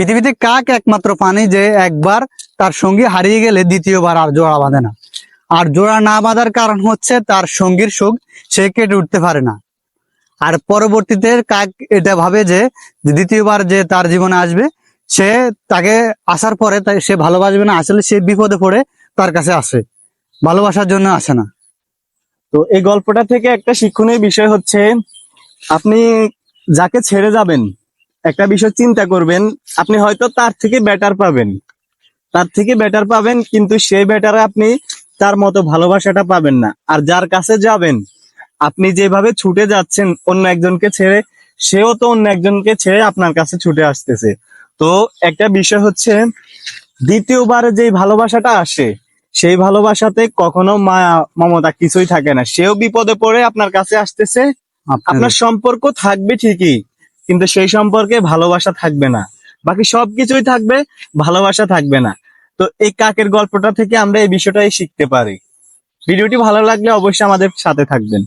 পৃথিবীতে কাক একমাত্র প্রাণী যে একবার তার সঙ্গী হারিয়ে গেলে দ্বিতীয়বার আর জোড়া বাঁধে না। আর জোড়া না বাঁধার কারণ হচ্ছে তার সঙ্গীর সুখ সে কেটে উঠতে পারে না। আর পরবর্তীতে কাক এটা ভাবে যে দ্বিতীয়বার যে তার জীবনে আসবে, সে তাকে আসার পরে তাই সে ভালোবাসবে না, আসলে সে বিপদে পড়ে তার কাছে আসে। ভালোবাসার জন্য আসে না। তো এই গল্পটা থেকে একটা শিক্ষণীয় বিষয় হচ্ছে, আপনি যাকে ছেড়ে যাবেন একটা বিষয় চিন্তা করবেন আপনি হয়তো তার থেকে বেটার পাবেন। তার থেকে বেটার পাবেন কিন্তু সেই বেটারে আপনি তার মতো ভালোবাসাটা পাবেন না। আর যার কাছে যাবেন আপনি যেভাবে ছুটে যাচ্ছেন অন্য একজনকে ছেড়ে সেও তো অন্য একজনকে ছেড়ে আপনার কাছে ছুটে আসতেছে। তো একটা বিষয় হচ্ছে দ্বিতীয়বার যে ভালোবাসাটা আসে সেই ভালোবাসাতে কখনো মায়া মমতা কিছুই থাকে না। সেও বিপদে পড়ে আপনার কাছে আসতেছে আপনার আপনার সম্পর্ক থাকবে ঠিকই কিন্তু সেই সম্পর্কে ভালোবাসা থাকবে না। বাকি সবকিছুই থাকবে, ভালোবাসা থাকবে না। তো এই কাকের গল্পটা থেকে আমরা এই বিষয়টাই শিখতে পারি। ভিডিওটি ভালো লাগলে অবশ্যই আমাদের সাথে থাকবেন।